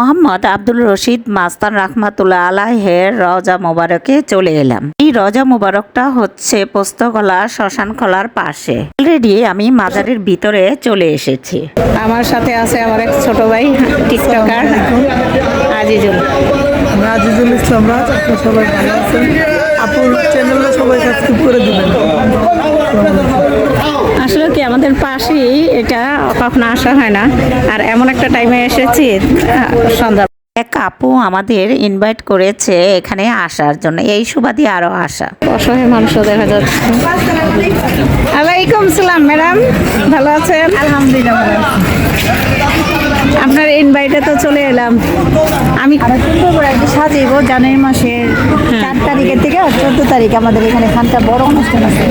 মোহাম্মদ আব্দুল রশিদ মাস্তান রাহমাতুল্লাহ আলাহের রজা মোবারকে চলে এলাম। এই রজা মোবারকটা হচ্ছে পোস্তগলা শ্মশানখলার পাশে। অলরেডি আমি মাজারের ভিতরে চলে এসেছি। আমার সাথে আছে আমার এক ছোট ভাই টিকটকার আজিজুল। আজিজুল ইসলাম রাজ আপনার সবাই ভালো আছেন? আপুর চ্যানেলটা সবাই সাবস্ক্রাইব করে দিবেন। আসলে কি আমাদের পাশেই এটা কখনো আসা হয় না। আর এমন একটা টাইমে এসেছি সন্ধ্যা। এক আপু আমাদের ইনভাইট করেছে এখানে আসার জন্য। এই সুবাদে আরও আসা। অসহায় মানুষও দেখা যাচ্ছে। আলাইকুম সালাম ম্যাডাম। ভালো আছেন? আলহামদুলিল্লাহ আপনার ইনভাইটে তো চলে এলাম। আমি সাজাইবো জানুয়ারি মাসের চার তারিখের থেকে চোদ্দ তারিখ আমাদের এখানে খানটা বড় অনুষ্ঠান আছে।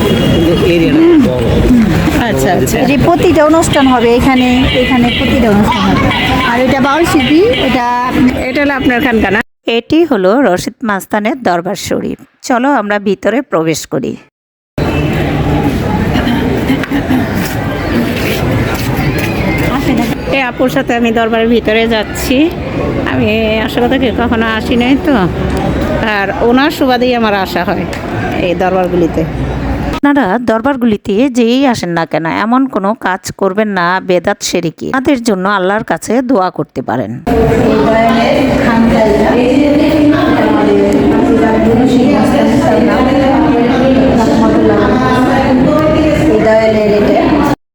আচ্ছা আচ্ছা। এটি প্রতিটা অনুষ্ঠান হবে এখানে এখানে প্রতিটা অনুষ্ঠান হবে। আর এটা বাউল শিল্পী এটা এটা হলো আপনার খানকানা এটি হলো রশিদ মাস্তানের দরবার শরীফ। চলো আমরা ভিতরে প্রবেশ করি। এই আপুর সাথে আমি দরবারের ভিতরে যাচ্ছি। আমি আসলে কথা কি, কখনো আসি নাই তো। আর ওনার সুবাদেই আমার আসা হয় এই দরবারগুলিতে। আপনারা দরবারগুলিতে যেই আসেন না কেন, এমন কোনো কাজ করবেন না, বেদাত সেরিকি। তাদের জন্য আল্লাহর কাছে দোয়া করতে পারেন।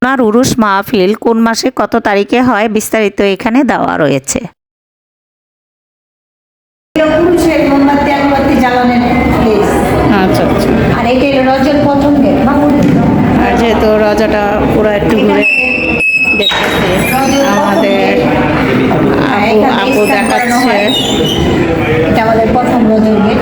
ওনার উরুস মাহফিল কোন মাসে, কত তারিখে হয়, বিস্তারিত এখানে দেওয়া রয়েছে। আর প্রথম গেট আর যেহেতু রাজাটা পুরো একটু ঘুরে দেখতেছি আমাদের আপু আপু দেখাচ্ছে। আমাদের প্রথম রজের গেট।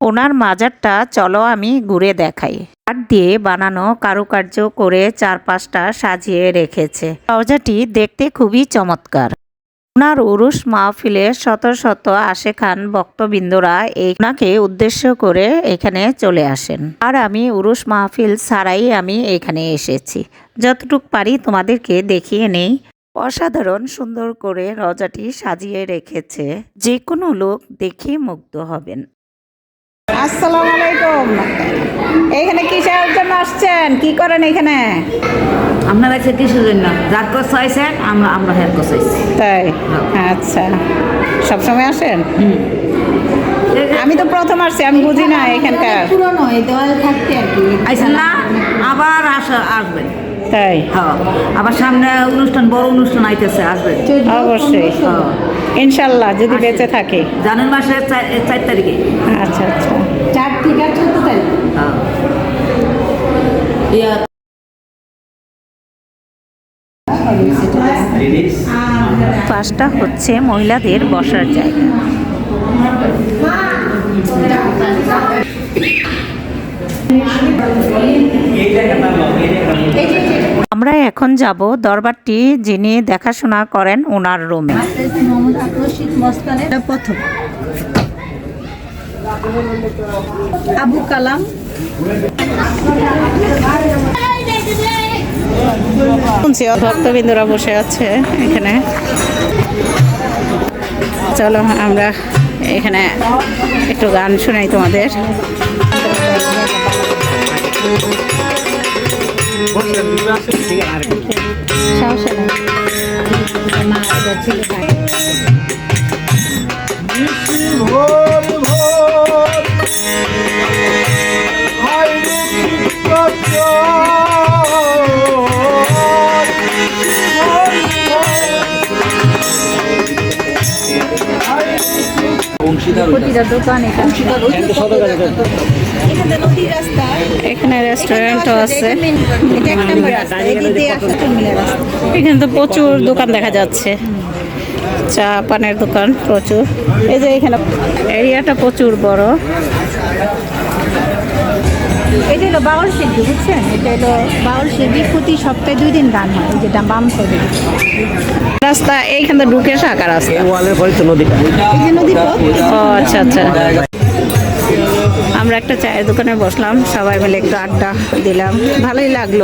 ওনার মাজারটা চলো আমি ঘুরে দেখাই। কাঠ দিয়ে বানানো কারুকার্য করে চারপাশটা সাজিয়ে রেখেছে। দরজাটি দেখতে খুবই চমৎকার। ওনার উরুস মাহফিলে শত শত আশে খান ভক্তবৃন্দরা ওনাকে উদ্দেশ্য করে এখানে চলে আসেন। আর আমি উরুস মাহফিল ছাড়াই আমি এখানে এসেছি। যতটুক পারি তোমাদেরকে দেখিয়ে নেই। অসাধারণ সুন্দর করে রজাটি সাজিয়ে রেখেছে। যে কোনো লোক দেখে মুগ্ধ হবেন। আসসালামু আলাইকুম। এখানে কিসের জন্য আসছেন? কি করেন এখানে? আপনার কাছে কিসের জন্য যার কষ্ট চাইছেন আমরা আমরা হের কষ্ট চাইছি তাই? আচ্ছা। সবসময় আসেন? আমি তো প্রথম আসছি আমি বুঝি না এখানকার। পুরনো এই দেওয়াল থাকতে আর কি। আইসেন না আবার আসা আসবেন। তাই? হ্যাঁ। আবার সামনে অনুষ্ঠান বড় অনুষ্ঠান আইতেছে আসবেন। অবশ্যই। হ্যাঁ। ইনশাল্লাহ যদি বেঁচে থাকে। জানুয়ারি মাসের চার- তারিখে। আচ্ছা আচ্ছা। চার থেকে চোদ্দ তারিখ। পাশটা হচ্ছে মহিলাদের বসার জায়গা। আমরা এখন যাব দরবারটি যিনি দেখাশোনা করেন ওনার রুমে। প্রথম আবু কালাম। ভক্তবৃন্দরা বসে আছে এখানে চলো আমরা এখানে একটু গান শোনাই তোমাদের সাহসে প্রতিটা দোকান এখানে রেস্টুরেন্টও আছে। এখানে তো প্রচুর দোকান দেখা যাচ্ছে। চা পানের দোকান প্রচুর। এই যে এখানে এরিয়াটা প্রচুর বড়। হলো বাউল শিল্পী বুঝছেন? এটা হলো বাউল শিল্পী প্রতি সপ্তাহে দুই দিন গান হয় যেটা বাম সাইডে রাস্তা এইখানে ঢুকে শাখা রাস্তা? ওয়ালের পরে তো নদী এই যে নদী পথ। ও আচ্ছা আচ্ছা। আমরা একটা চায়ের দোকানে বসলাম সবাই মিলে একটু আড্ডা দিলাম। ভালোই লাগল।